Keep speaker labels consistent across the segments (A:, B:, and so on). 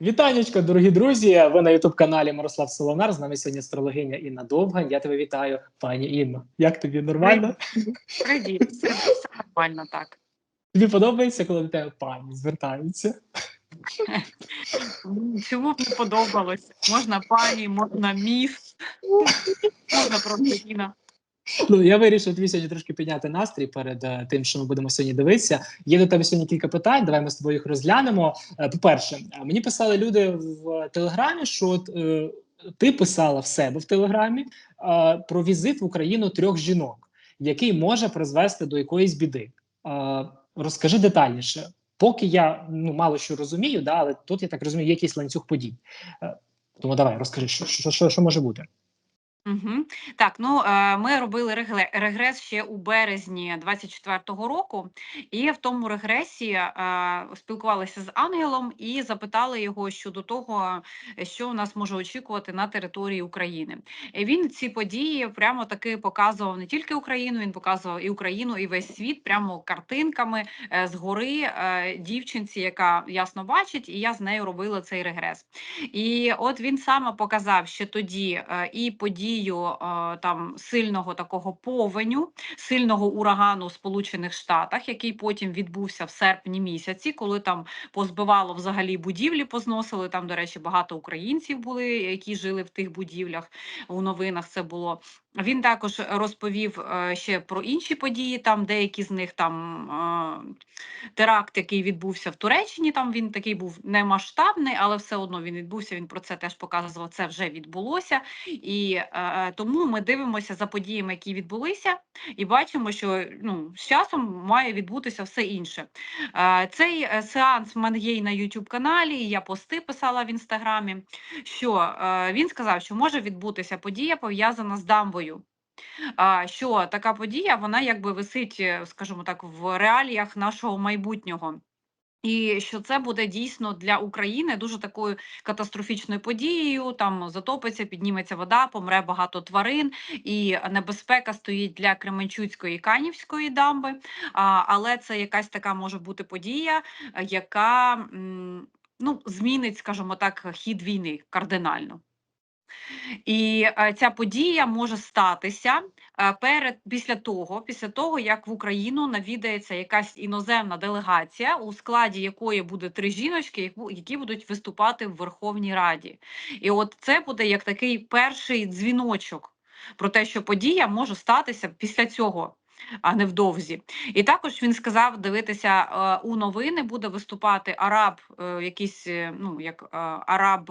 A: Вітанечко, дорогі друзі! Ви на ютуб-каналі Мирослав Солонар. З нами сьогодні астрологиня Інна Довгань. Я тебе вітаю, пані Інно. Як тобі нормально?
B: Привіт, все, все нормально так.
A: Тобі подобається, коли до тебе пані звертаються?
B: Чому б не подобалось? Можна пані, можна міс, можна просто Іна.
A: Ну я вирішив тобі сьогодні трошки підняти настрій перед е, тим, що ми будемо сьогодні дивитися. Є до тебе сьогодні кілька питань. Давай ми з тобою їх розглянемо. Е, По-перше, е, мені писали люди в телеграмі, що от, е, ти писала в себе в телеграмі е, про візит в Україну трьох жінок, який може призвести до якоїсь біди. Е, розкажи детальніше. Поки я ну мало що розумію, да, але тут я так розумію, є якийсь ланцюг подій. Е, тому давай розкажи, що, що, що, що може бути.
B: Угу. Так, ну е, ми робили регрес ще у березні 24-го року, і в тому регресі е, спілкувалися з ангелом і запитали його щодо того, що нас може очікувати на території України. І він ці події прямо таки показував не тільки Україну, він показував і Україну, і весь світ прямо картинками е, згори е, дівчинці, яка ясно бачить, і я з нею робила цей регрес. І от він саме показав, що тоді е, і подію е, там сильного такого повеню, сильного урагану у Сполучених Штатах, який потім відбувся в серпні місяці, коли там позбивало взагалі будівлі, позносили. Там, до речі, багато українців були, які жили в тих будівлях. У новинах це було. Він також розповів е, ще про інші події. Там деякі з них там е, теракт, який відбувся в Туреччині. Там він такий був не масштабний, але все одно він відбувся. Він про це теж показував. Це вже відбулося, і е, тому ми дивимося за подіями, які відбулися, і бачимо, що ну з часом має відбутися все інше. Цей сеанс в мене є і на youtube каналі. Я пости писала в інстаграмі. Що він сказав, що може відбутися подія пов'язана з дамбою. А, що така подія, вона якби висить, е, скажімо так, в реаліях нашого майбутнього. І що це буде дійсно для України дуже такою катастрофічною подією. Там затопиться, підніметься вода, помре багато тварин, і небезпека стоїть для Кременчуцької і Канівської дамби. Але це якась така може бути подія, яка ну, змінить, скажімо так, хід війни кардинально. І е, ця подія може статися е, перед після того, після того, як в Україну навідається якась іноземна делегація, у складі якої буде три жіночки, які будуть виступати в Верховній Раді. І от це буде як такий перший дзвіночок про те, що подія може статися після цього. А невдовзі, і також він сказав дивитися е, у новини. Буде виступати араб, якийсь ну як араб,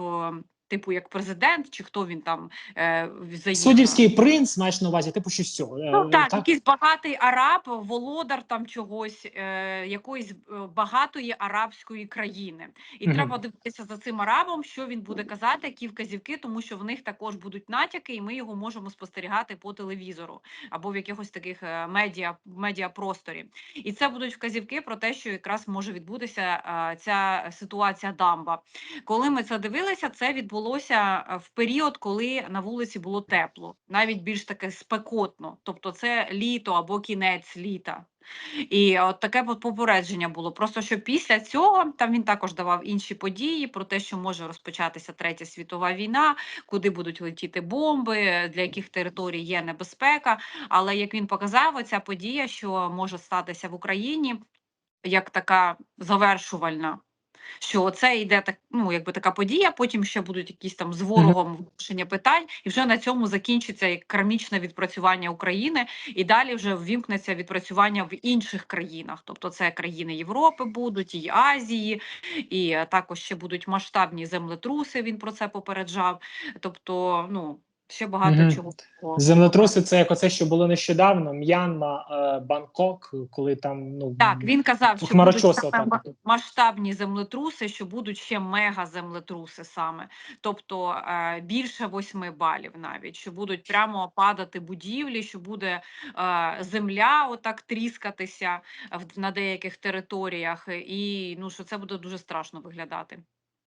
B: типу як президент, чи хто він там е, заїхав.
A: Суддівський принц, маєш на увазі, типу щось цього. Е,
B: Ну так, якийсь багатий араб, володар там чогось, е, якоїсь е, багатої арабської країни. І
A: Мгм.
B: треба дивитися за цим арабом, що він буде казати, які вказівки, тому що в них також будуть натяки, і ми його можемо спостерігати по телевізору або в якихось таких е, медіа, медіапросторі. І це будуть вказівки про те, що якраз може відбутися е, ця ситуація дамба. Коли ми це дивилися, це відбулося е, в період, коли на вулиці було тепло, навіть більш таке спекотно, тобто це літо або кінець літа. І от таке попередження було. Просто що після цього там він також давав інші події про те, що може розпочатися третя світова війна, куди будуть летіти бомби, для яких територій є небезпека. Але як він показав, оця подія, що може статися в Україні, як така завершувальна. Що це йде так, ну якби така подія. Потім ще будуть якісь там з ворогом вирішення питань, і вже на цьому закінчиться як кармічне відпрацювання України, і далі вже ввімкнеться відпрацювання в інших країнах. Тобто це країни Європи будуть, і Азії, і також ще будуть масштабні землетруси. Він про це попереджав. Тобто, ну ще багато
A: Мгм.
B: чого.
A: Землетруси це як оце, що було нещодавно. М'янма, е, Бангкок, коли там ну
B: Так, він казав, що будуть
A: отак
B: масштабні землетруси, що будуть ще мега-землетруси саме, тобто е, більше восьми балів навіть, що будуть прямо падати будівлі, що буде е, земля отак тріскатися в- на деяких територіях, і ну що це буде дуже страшно виглядати.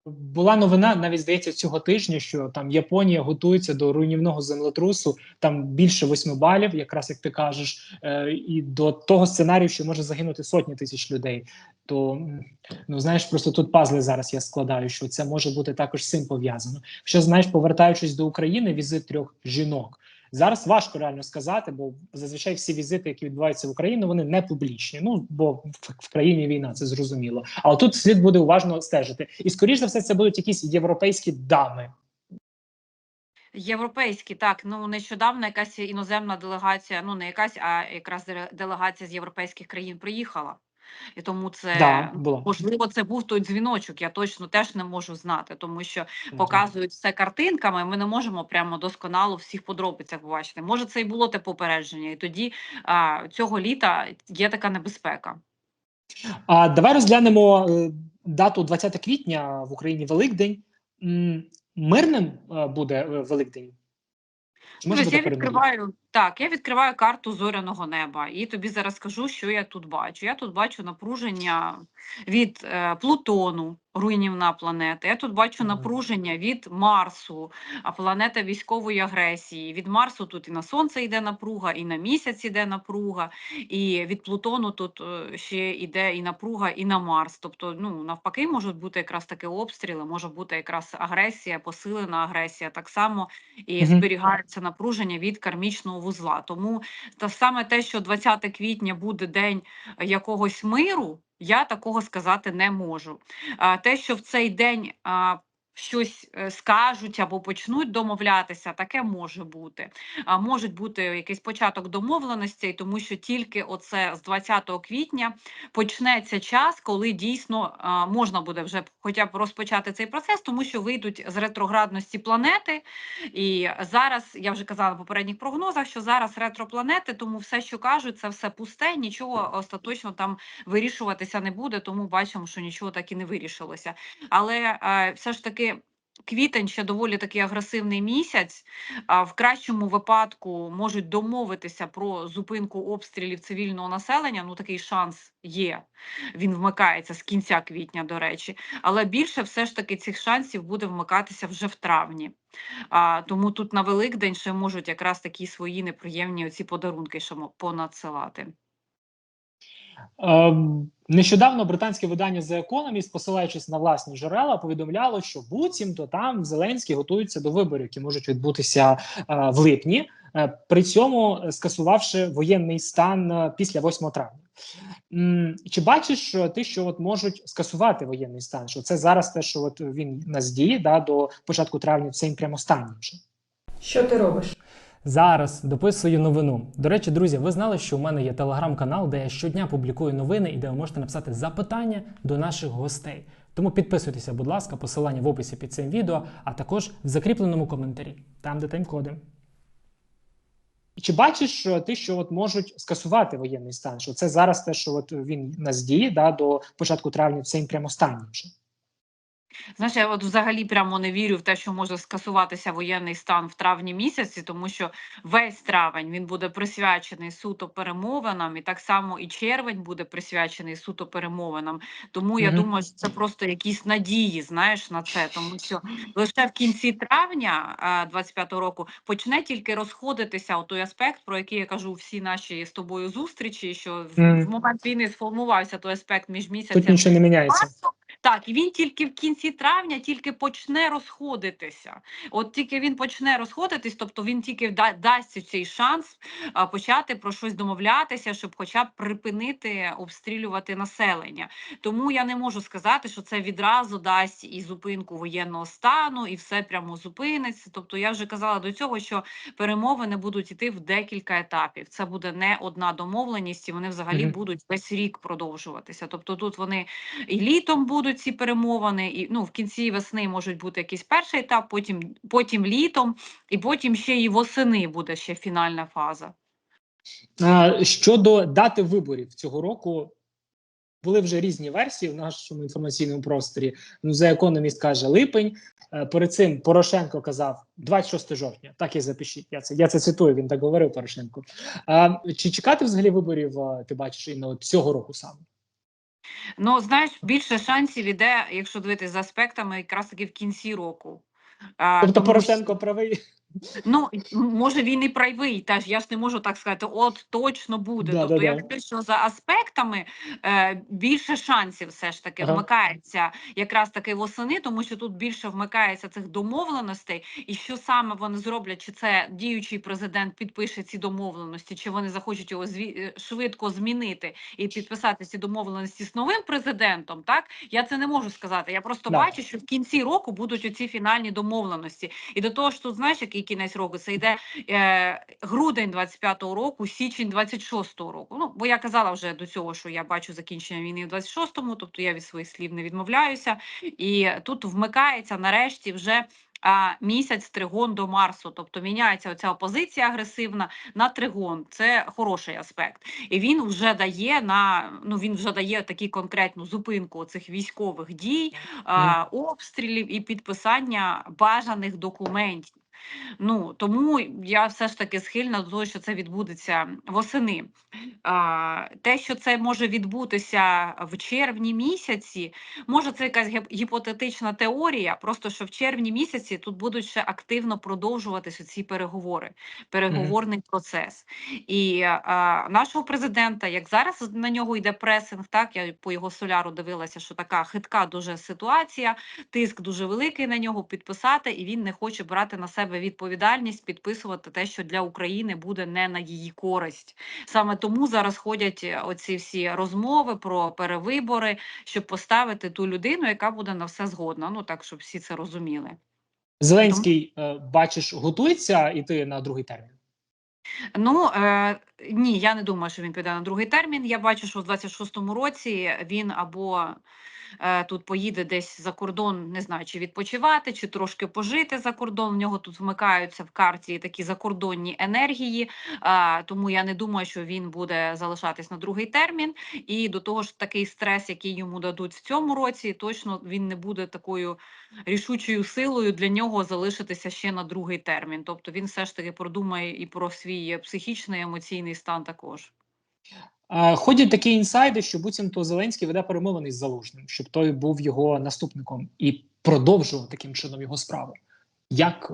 A: Була новина, навіть здається, цього тижня, що там Японія готується до руйнівного землетрусу, там більше восьми балів, якраз як ти кажеш, е, і до того сценарію, що може загинути сотні тисяч людей. То ну знаєш, просто тут пазли зараз я складаю, що це може бути також з цим пов'язано. Що знаєш, повертаючись до України, візит трьох жінок. Зараз важко реально сказати, бо зазвичай всі візити, які відбуваються в Україну, вони не публічні. Ну бо в, в країні війна, це зрозуміло. Але тут слід буде уважно стежити. І скоріш за все, це будуть якісь європейські дами.
B: Європейські, так ну нещодавно якась іноземна делегація, ну не якась, а якраз делегація з європейських країн приїхала. І тому це
A: Да, була.
B: можливо, це був той дзвіночок. Я точно теж не можу знати, тому що показують все картинками. Ми не можемо прямо досконало всіх подробицях побачити. Може, це і було те попередження, і тоді а, цього літа є така небезпека.
A: А давай розглянемо е, дату 20 квітня в Україні Великдень. Мирним е, буде е, Великдень? Чи може
B: я відкриваю так. Я відкриваю карту зоряного неба, і тобі зараз скажу, що я тут бачу. Я тут бачу напруження від е, Плутону, руйнівна планета. Я тут бачу напруження від Марсу, а планета військової агресії. Від Марсу тут і на сонце йде напруга, і на місяць іде напруга, і від Плутону тут е, ще йде і напруга, і на Марс. Тобто, ну навпаки, можуть бути якраз таки обстріли, може бути якраз агресія, посилена агресія. Так само і зберігається напруження від кармічного вузла. Тому та саме те, що 20 квітня буде день якогось миру, я такого сказати не можу. Те, що в цей день щось е, скажуть або почнуть домовлятися, таке може бути. А можуть бути якийсь початок домовленостей, тому що тільки оце з 20 квітня почнеться час, коли дійсно можна буде вже хоча б розпочати цей процес, тому що вийдуть з ретроградності планети. І зараз я вже казала в попередніх прогнозах, що зараз ретропланети, тому все, що кажуть, це все пусте, нічого остаточно там вирішуватися не буде. Тому бачимо, що нічого так і не вирішилося. Але е, все ж таки. Квітень ще доволі такий агресивний місяць. В кращому випадку можуть домовитися про зупинку обстрілів цивільного населення. Ну такий шанс є. Він вмикається з кінця квітня, до речі. Але більше все ж таки цих шансів буде вмикатися вже в травні. А, тому тут на Великдень ще можуть якраз такі свої неприємні оці подарунки ще понадсилати.
A: Ем, Нещодавно британське видання The Economist, посилаючись на власні джерела, повідомляло, що буцімто там Зеленський готується до виборів, які можуть відбутися е, в липні, е, при цьому скасувавши воєнний стан е, після 8 травня. Чи бачиш ти, що от можуть скасувати воєнний стан? Що це зараз те, що от він у нас діє да, до початку травня, це їм прямо останнє вже.
C: Що ти робиш?
D: Зараз дописую новину. До речі, друзі, ви знали, що у мене є телеграм-канал, де я щодня публікую новини і де ви можете написати запитання до наших гостей. Тому підписуйтеся, будь ласка, посилання в описі під цим відео, а також в закріпленому коментарі, там де тайм-коди.
A: Чи бачиш е, ти, що от можуть скасувати воєнний стан? Що це зараз те, що от він нас діє да, до початку травня, це їм прямо останнє вже.
B: Знаєш, я от взагалі прямо не вірю в те, що може скасуватися воєнний стан в травні місяці, тому що весь травень він буде присвячений суто перемовинам, і так само і червень буде присвячений суто перемовинам. Тому я думаю, що це просто якісь надії, знаєш, на це, тому що лише в кінці травня а, 25-го року почне тільки розходитися той аспект, про який я кажу всі наші з тобою зустрічі, що в,
A: Мгм.
B: в момент війни сформувався той аспект між місяцем
A: Тут нічого не міняється.
B: Марсом. Так, і він тільки в кінці травня тільки почне розходитися. От тільки він почне розходитись, тобто він тільки да- дасть цей шанс а, почати про щось домовлятися, щоб хоча б припинити обстрілювати населення. Тому я не можу сказати, що це відразу дасть і зупинку воєнного стану, і все прямо зупиниться. Тобто я вже казала до цього, що перемовини будуть йти в декілька етапів. Це буде не одна домовленість, і вони взагалі
A: Мгм.
B: будуть весь рік продовжуватися. Тобто тут вони і літом будуть ці перемовини, і ну в кінці весни можуть бути якийсь перший етап, потім, потім літом, і потім ще і восени буде ще фінальна фаза.
A: Щодо дати виборів цього року, були вже різні версії в нашому інформаційному просторі. Ну, The Economist каже липень. Е, Перед цим Порошенко казав 26 жовтня. Так і запишіть. Я це я це цитую. Він так говорив Порошенко. А, чи чекати взагалі виборів? Ти бачиш іменно от цього року саме?
B: Ну, знаєш, більше шансів іде, якщо дивитися за аспектами, якраз таки в кінці року. А,
A: Тобто
B: тому що-
A: Порошенко правий.
B: Ну, може, він і правий, теж я ж не можу так сказати, от точно буде.
A: Да,
B: тобто,
A: да,
B: я
A: да.
B: за аспектами е, більше шансів все ж таки
A: Ага.
B: вмикається якраз таки восени, тому що тут більше вмикається цих домовленостей, і що саме вони зроблять, чи це діючий президент підпише ці домовленості, чи вони захочуть його зві... е, швидко змінити і підписати ці домовленості з новим президентом. Так я це не можу сказати. Я просто
A: Да.
B: бачу, що в кінці року будуть оці фінальні домовленості. І до того ж, тут знаєш, який кінець року? Це йде е, грудень 25-го року, січень 26-го року. Ну, бо я казала вже до цього, що я бачу закінчення війни в 26-му, тобто я від своїх слів не відмовляюся. І тут вмикається нарешті вже. А місяць тригон до Марсу, тобто міняється оця опозиція агресивна на тригон. Це хороший аспект, і він вже дає на ну він вже дає такі конкретну зупинку цих військових дій, а, обстрілів і підписання бажаних документів. Ну тому я все ж таки схильна до того, що це відбудеться восени. А, те, що це може відбутися в червні місяці, може це якась гіпотетична теорія, просто що в червні місяці тут будуть ще активно продовжуватися ці переговори, переговорний процес. І а, нашого президента, як зараз на нього йде пресинг, так я по його соляру дивилася, що така хитка дуже ситуація, тиск дуже великий на нього підписати, і він не хоче брати на себе відповідальність, підписувати те, що для України буде не на її користь. Саме тому зараз ходять е, оці всі розмови про перевибори, щоб поставити ту людину, яка буде на все згодна. Ну так, щоб всі це розуміли.
A: Зеленський, е, бачиш, готується йти на другий термін.
B: Ну е, ні, я не думаю, що він піде на другий термін. Я бачу, що в 26-му році він або тут поїде десь за кордон, не знаю, чи відпочивати, чи трошки пожити за кордон. В нього тут вмикаються в карті такі закордонні енергії. Е, тому я не думаю, що він буде залишатись на другий термін. І до того ж, такий стрес, який йому дадуть в цьому році, точно він не буде такою рішучою силою для нього залишитися ще на другий термін. Тобто він все ж таки продумає і про свій психічний емоційний стан також.
A: Ходять такі інсайди, що буцімто Зеленський веде перемовини з Залужним, щоб той був його наступником і продовжував таким чином його справу. Як е,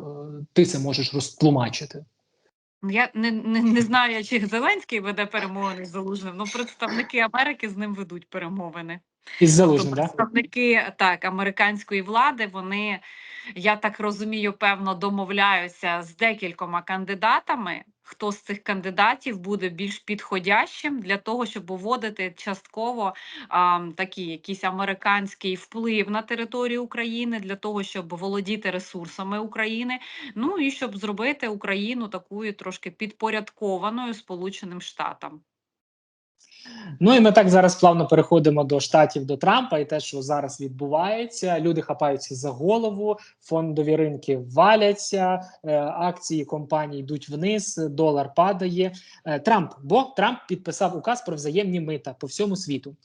A: ти це можеш розтлумачити?
B: Ну, Я не, не, не знаю, чи Зеленський веде перемовини з Залужним, але представники Америки з ним ведуть перемовини.
A: Із
B: Тобто
A: Залужним, да?
B: представники так американської влади, вони я так розумію, певно домовляються з декількома кандидатами. Хто з цих кандидатів буде більш підходящим для того, щоб уводити частково а, такий якийсь американський вплив на територію України для того, щоб володіти ресурсами України, ну і щоб зробити Україну такою трошки підпорядкованою Сполученим Штатам.
A: Ну і ми так зараз плавно переходимо до штатів до Трампа, і те, що зараз відбувається, люди хапаються за голову, фондові ринки валяться, е, акції компаній йдуть вниз, долар падає. Е, Трамп, бо Трамп підписав указ про взаємні мита по всьому світу.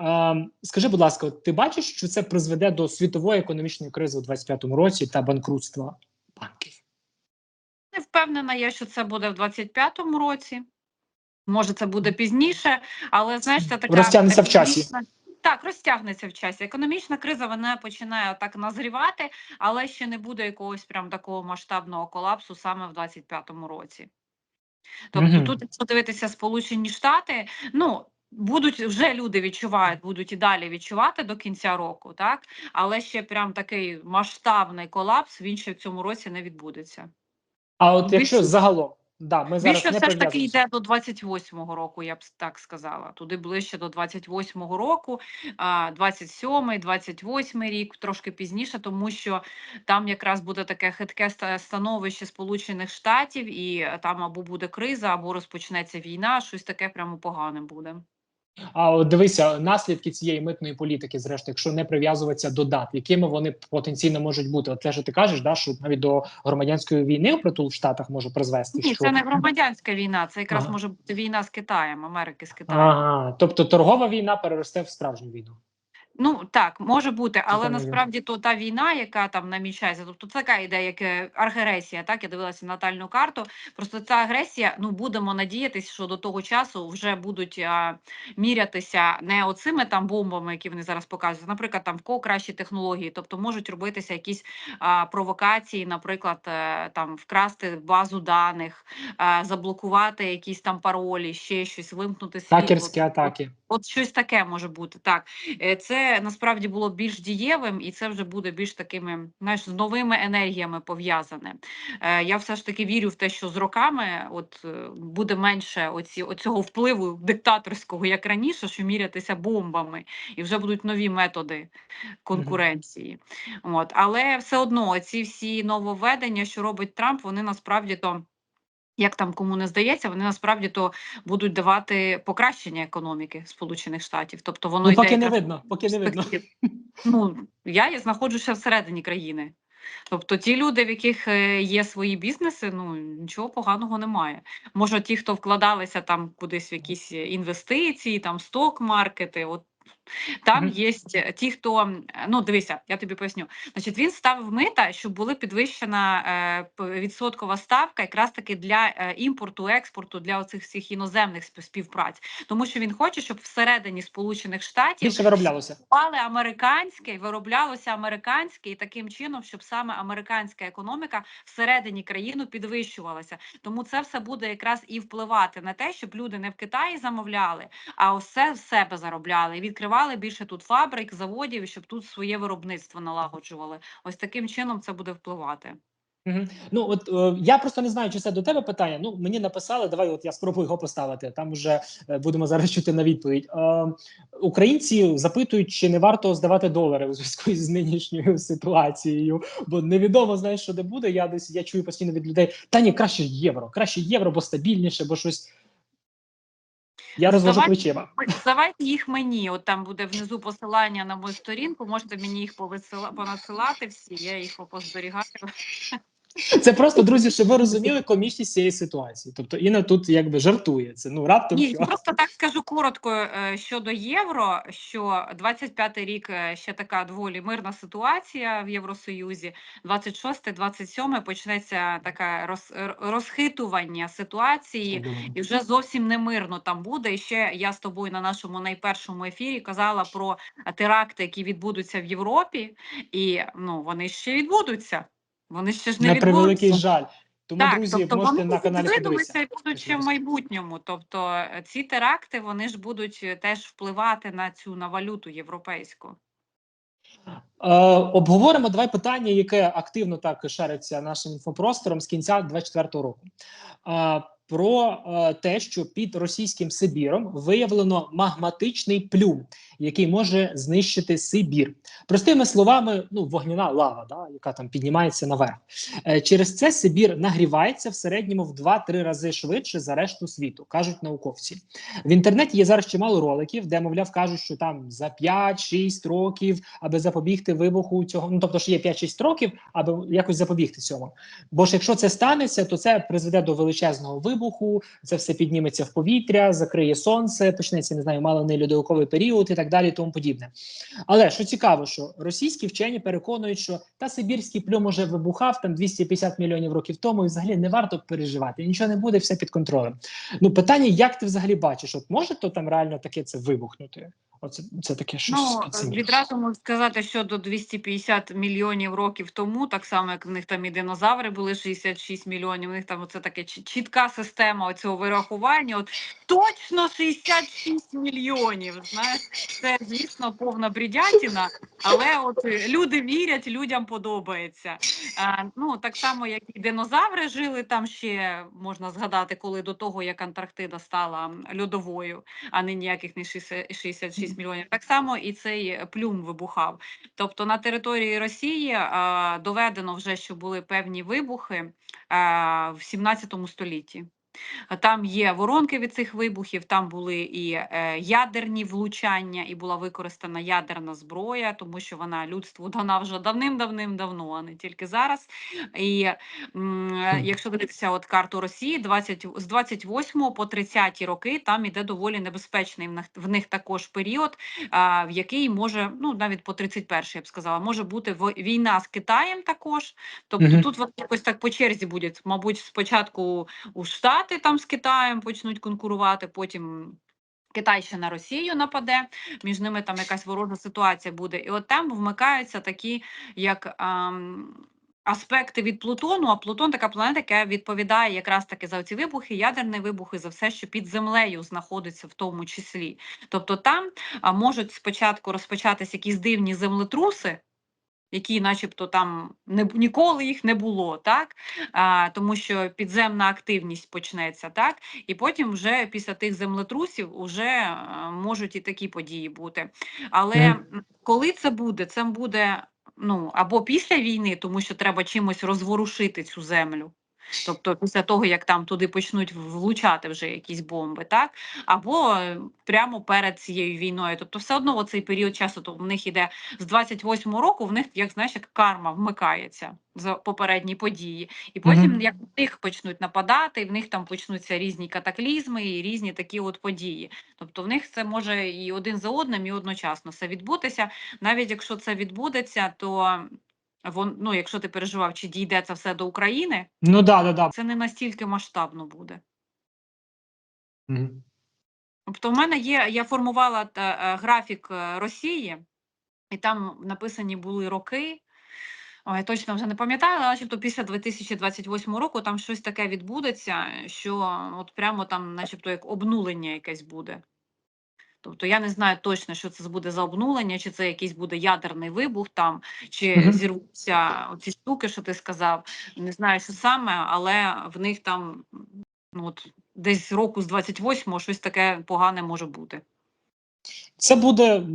A: Е, скажи, будь ласка, ти бачиш, що це призведе до світової економічної кризи у 25-му році та банкрутства банків?
B: Не впевнена я, що це буде в 25-му році. Може, це буде пізніше, але знаєш, це така
A: Розтягнеться в часі.
B: Так, розтягнеться в часі. Економічна криза вона починає так назрівати, але ще не буде якогось прям такого масштабного колапсу саме в 25-му році. Тобто,
A: Мгм.
B: тут, якщо дивитися Сполучені Штати, ну. Будуть вже люди відчувають, будуть і далі відчувати до кінця року, так але ще прям такий масштабний колапс він ще в цьому році не відбудеться.
A: А от якщо загалом, да, ми зараз
B: Більше
A: не
B: все ж таки йде до 28-го року, я б так сказала. Туди ближче до 28-го року, а, 27-й, 28-й рік, трошки пізніше, тому що там якраз буде таке хитке становище Сполучених Штатів, і е, там або буде криза, або розпочнеться війна, щось таке прямо погане буде.
A: А от дивися, наслідки цієї митної політики, зрештою, якщо не прив'язуватися до дат, якими вони потенційно можуть бути. От те, що ти кажеш, да, що навіть до громадянської війни притул в Штатах може призвести.
B: Ні,
A: що...
B: це не громадянська війна, це якраз
A: Ага.
B: може бути війна з Китаєм, Америки з Китаєм.
A: Ага, тобто торгова війна переросте в справжню війну.
B: Ну так, може бути, але
A: Ігоре.
B: насправді то та війна, яка там намічається, тобто така ідея, як е, агресія. Так я дивилася натальну карту. Просто ця агресія. Ну будемо надіятися, що до того часу вже будуть а, мірятися не оцими там бомбами, які вони зараз показують. Наприклад, там в кого кращі технології, тобто можуть робитися якісь а, провокації, наприклад, е, там вкрасти базу даних, а, заблокувати якісь там паролі, ще щось, вимкнути світло.
A: Хакерські атаки.
B: От щось таке може бути. Так, Е, це насправді було більш дієвим, і це вже буде більш такими, знаєш, з новими енергіями пов'язане. Е, Я все ж таки вірю в те, що з роками от е, буде менше оці, оцього впливу диктаторського, як раніше, що мірятися бомбами, і вже будуть нові методи конкуренції. От, але все одно ці всі нововведення, що робить Трамп, вони насправді то. Як там кому не здається, вони насправді то будуть давати покращення економіки Сполучених Штатів. Тобто воно
A: Ну,
B: йде
A: поки не видно, поки не видно.
B: Ну я знаходжуся всередині країни. Тобто ті люди, в яких е, є свої бізнеси, ну нічого поганого немає. Може, ті, хто вкладалися там кудись в якісь е, інвестиції, там сток-маркети, от там є ті, хто ну дивися, я тобі поясню. Значить, він ставив мита, щоб була підвищена е, відсоткова ставка, якраз таки для е, імпорту, експорту, для оцих всіх іноземних співпраць, тому що він хоче, щоб всередині Сполучених Штатів
A: Більше вироблялося.
B: купували американське, вироблялося американське, і таким чином, щоб саме американська економіка всередині країни підвищувалася. Тому це все буде якраз і впливати на те, щоб люди не в Китаї замовляли, а все в себе заробляли і відкривали більше тут фабрик, заводів, щоб тут своє виробництво налагоджували. Ось таким чином це буде впливати.
A: Мгм. Ну от е, я просто не знаю, чи це до тебе питання. Ну мені написали, давай, от я спробую його поставити. Там вже е, будемо зараз чути на відповідь. Е, українці запитують, чи не варто здавати долари у зв'язку з нинішньою ситуацією, бо невідомо знаєш, що де буде. Я десь я чую постійно від людей. Та ні, краще євро, краще євро, бо стабільніше, бо щось. Я розвожу плечима.
B: Давайте їх мені. От там буде внизу посилання на мою сторінку. Можете мені їх повисила понасилати всі. Я їх позберігаю.
A: Це просто друзі, щоб ви розуміли комічність цієї ситуації. Тобто Інна тут якби жартує. Це ну раптом
B: Ні,
A: що.
B: просто так скажу коротко е, щодо євро. Що 25-й рік е, ще така доволі мирна ситуація в Євросоюзі. 26-27 почнеться таке роз, р- розхитування ситуації. І вже зовсім не мирно там буде. І ще я з тобою на нашому найпершому ефірі казала про теракти, які відбудуться в Європі, і ну вони ще відбудуться. Вони ще ж не
A: на превеликий жаль. Тому
B: Так,
A: друзі,
B: тобто
A: можете
B: вони
A: на каналі подивитися.
B: будуть ще в майбутньому. Тобто е, ці теракти вони ж будуть е, теж впливати на цю на валюту європейську.
A: Е, обговоримо давай питання, яке активно так шариться нашим інфопростором з кінця 24-го року. Е, про е, те, що під російським Сибіром виявлено магматичний плюм, який може знищити Сибір. Простими словами, ну вогняна лава, да, яка там піднімається наверх. Е, через це Сибір нагрівається в середньому в 2-3 рази швидше за решту світу, кажуть науковці. В інтернеті є зараз чимало роликів, де мовляв кажуть, що там за 5-6 років, аби запобігти вибуху цього. Ну тобто, що є 5-6 років, аби якось запобігти цьому. Бо ж якщо це станеться, то це призведе до величезного вибуху, це все підніметься в повітря, закриє сонце, почнеться не знаю, малий льодовиковий період і так далі, тому подібне. Але що цікаво, що російські вчені переконують, що та Сибірський плюм уже вибухав там 250 мільйонів років тому, і взагалі не варто переживати. Нічого не буде, все під контролем. Ну питання, як ти взагалі бачиш? От може то там реально таке це вибухнути? Оце це таке щось
B: Ну відразу можу сказати, що до 250 мільйонів років тому, так само як в них там і динозаври були 66 мільйонів. У них там оце таке чітка система оцього вирахування. От точно 66 мільйонів. Знаєш, це звісно повна брідятіна, але от е, люди вірять, людям подобається. А, ну так само, як і динозаври жили там ще можна згадати, коли до того як Антарктида стала льодовою, а не ніяких не 60 66 мільйонів. Так само і цей плюм вибухав. Тобто на території Росії а, доведено вже, що були певні вибухи а, в 17 столітті. Там є воронки від цих вибухів, там були і е, ядерні влучання, і була використана ядерна зброя, тому що вона людству дана вже давним-давним-давно, а не тільки зараз. І е, якщо дивитися от карту Росії, 20, з 28 по 30 роки там іде доволі небезпечний в них, в них також період, в який може, ну навіть по 31 я б сказала, може бути війна з Китаєм також. Тобто
A: Мгм.
B: тут от якось так по черзі буде, мабуть, спочатку у Штати там з Китаєм почнуть конкурувати, потім. Китай ще на Росію нападе, між ними там якась ворожа ситуація буде. І от там вмикаються такі, як ам, аспекти від Плутону. А Плутон така планета, яка відповідає якраз таки за ці вибухи, ядерні вибухи, за все, що під землею знаходиться в тому числі. Тобто там можуть спочатку розпочатись якісь дивні землетруси, які, начебто, там не ніколи їх не було, так а, тому що підземна активність почнеться, так і потім вже після тих землетрусів уже е, можуть і такі події бути. Але mm. коли це буде, це буде ну або після війни, тому що треба чимось розворушити цю землю. Тобто після того, як там туди почнуть влучати вже якісь бомби, так або е, прямо перед цією війною. Тобто, все одно оцей період часу, то в них іде з 28-го року, в них як знаєш, як карма вмикається за попередні події, і потім
A: Мгм.
B: як в них почнуть нападати, в них там почнуться різні катаклізми і різні такі от події. Тобто, в них це може і один за одним, і одночасно все відбутися. Навіть якщо це відбудеться, то вон, ну, якщо ти переживав, чи дійде це все до України,
A: Ну да, да, да.
B: це не настільки масштабно буде.
A: Мгм.
B: Тобто, в мене є, я формувала та, е, графік е, Росії, і там написані були роки. Ой, я точно вже не пам'ятаю, але начебто після 2028 року там щось таке відбудеться, що от прямо там, начебто, як обнулення якесь буде. Тобто я не знаю точно, що це буде за обнулення, чи це якийсь буде ядерний вибух там, чи
A: Мгм.
B: зірвуться ці штуки, що ти сказав. Не знаю, що саме, але в них там ну, от, десь року з 28-го щось таке погане може бути.
A: Це буде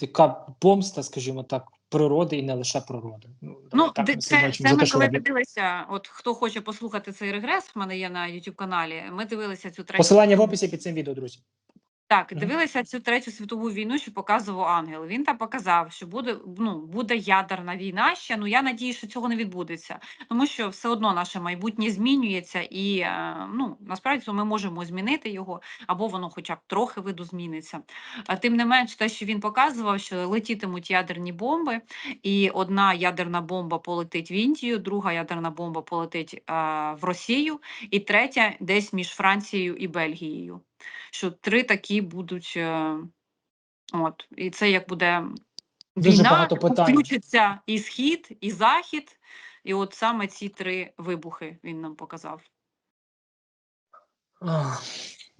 A: така помста, скажімо так, природи і не лише природи. Ну,
B: Ну,
A: так, ми це
B: це,
A: бачимо
B: це ми
A: те,
B: коли дивилися, от хто хоче послухати цей регрес, в мене є на YouTube каналі. Ми дивилися цю третю
A: Посилання в описі під цим відео, друзі.
B: Так, дивилися цю третю світову війну, що показував Ангел. Він там показав, що буде ну буде ядерна війна ще. Ну я надію, що цього не відбудеться, тому що все одно наше майбутнє змінюється, і е, ну насправді ми можемо змінити його, або воно, хоча б трохи виду зміниться. А тим не менш, те, що він показував, що летітимуть ядерні бомби, і одна ядерна бомба полетить в Індію, друга ядерна бомба полетить е, в Росію, і третя десь між Францією і Бельгією що три такі будуть. е, От, і це як буде
A: Дуже
B: війна,
A: багато питань.
B: включиться і схід, і захід. І от саме ці три вибухи він нам показав.
A: Ах.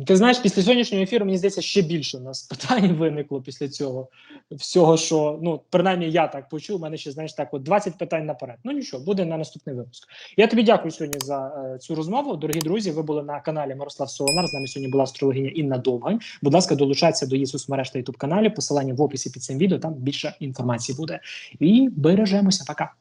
A: Ти знаєш, після сьогоднішнього ефіру, мені здається, ще більше у нас питань виникло після цього всього, що ну принаймні я так почув. У мене ще знаєш так, от 20 питань наперед. Ну нічого, буде на наступний випуск. Я тобі дякую сьогодні за е, цю розмову. Дорогі друзі. Ви були на каналі Мирослав Солонар. З нами сьогодні була астрологиня Інна Довгань. Будь ласка, долучайтеся до її соцмереж та ютуб каналі. Посилання в описі під цим відео. Там більше інформації буде. І бережемося. Пока.